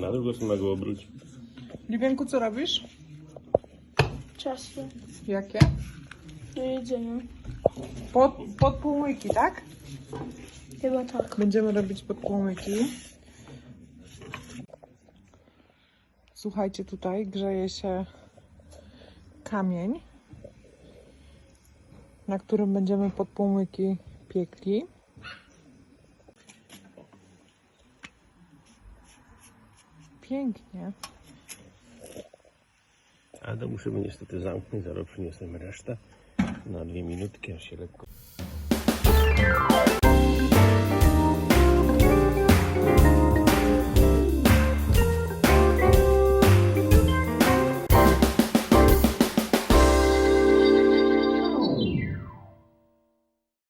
Na drugą stronę go obróć. Liwienku, co robisz? Ciasto Jakie? do jedzenia. Pod, pod półmyki, tak? Chyba tak. Będziemy robić pod półmyki. Słuchajcie, tutaj grzeje się kamień, na którym będziemy pod półmyki piekli. Pięknie. Ale to musimy niestety zamknąć, zaraz przyniosłem resztę. Na dwie minutki, aż się lekko